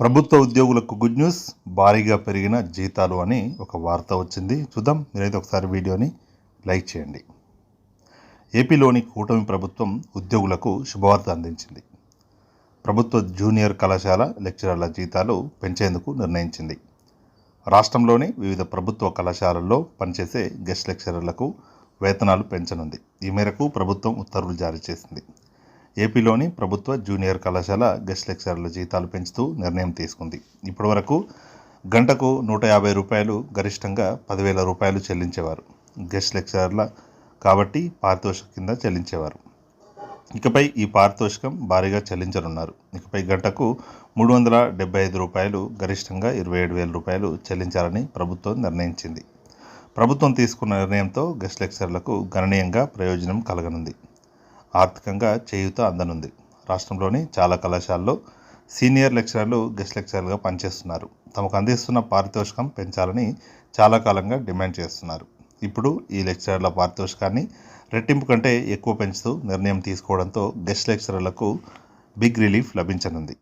ప్రభుత్వ ఉద్యోగులకు good news. భారీగా పెరిగిన జీతాలు అని ఒక వార్త వచ్చింది. చూద్దాం. మీరైతే ఒకసారి వీడియోని లైక్ చేయండి. ఏపీలోని కూటమి ప్రభుత్వం ఉద్యోగులకు శుభవార్త అందించింది. ప్రభుత్వ జూనియర్ కళాశాల లెక్చరర్ల జీతాలు పెంచేందుకు నిర్ణయించింది. రాష్ట్రంలోని వివిధ ప్రభుత్వ కళాశాలల్లో పనిచేసే గెస్ట్ లెక్చరర్లకు వేతనాలు పెంచనుంది. ఈ మేరకు ప్రభుత్వం ఉత్తర్వులు జారీ చేసింది. ఏపీలోని ప్రభుత్వ జూనియర్ కళాశాల గెస్ట్ లెక్చరర్ల జీతాలు పెంచుతూ నిర్ణయం తీసుకుంది. ఇప్పటివరకు గంటకు నూట యాభై రూపాయలు గరిష్టంగా పదివేల రూపాయలు చెల్లించేవారు. గెస్ట్ లెక్చరర్ల కాబట్టి పారితోషిక కింద చెల్లించేవారు. ఇకపై ఈ పారితోషికం భారీగా చెల్లించనున్నారు. ఇకపై గంటకు మూడు వందల డెబ్బై ఐదు రూపాయలు గరిష్టంగా ఇరవై ఏడు వేల రూపాయలు చెల్లించాలని ప్రభుత్వం నిర్ణయించింది. ప్రభుత్వం తీసుకున్న నిర్ణయంతో గెస్ట్ లెక్చరర్లకు గణనీయంగా ప్రయోజనం కలగనుంది. ఆర్థికంగా చేయూత అందనుంది. రాష్ట్రంలోని చాలా కళాశాలలో సీనియర్ లెక్చరర్లు గెస్ట్ లెక్చరర్లుగా పనిచేస్తున్నారు. తమకు అందిస్తున్న పారితోషికం పెంచాలని చాలా కాలంగా డిమాండ్ చేస్తున్నారు. ఇప్పుడు ఈ లెక్చరర్ల పారితోషికాన్ని రెట్టింపు కంటే ఎక్కువ పెంచుతూ నిర్ణయం తీసుకోవడంతో గెస్ట్ లెక్చరర్లకు బిగ్ రిలీఫ్ లభించనుంది.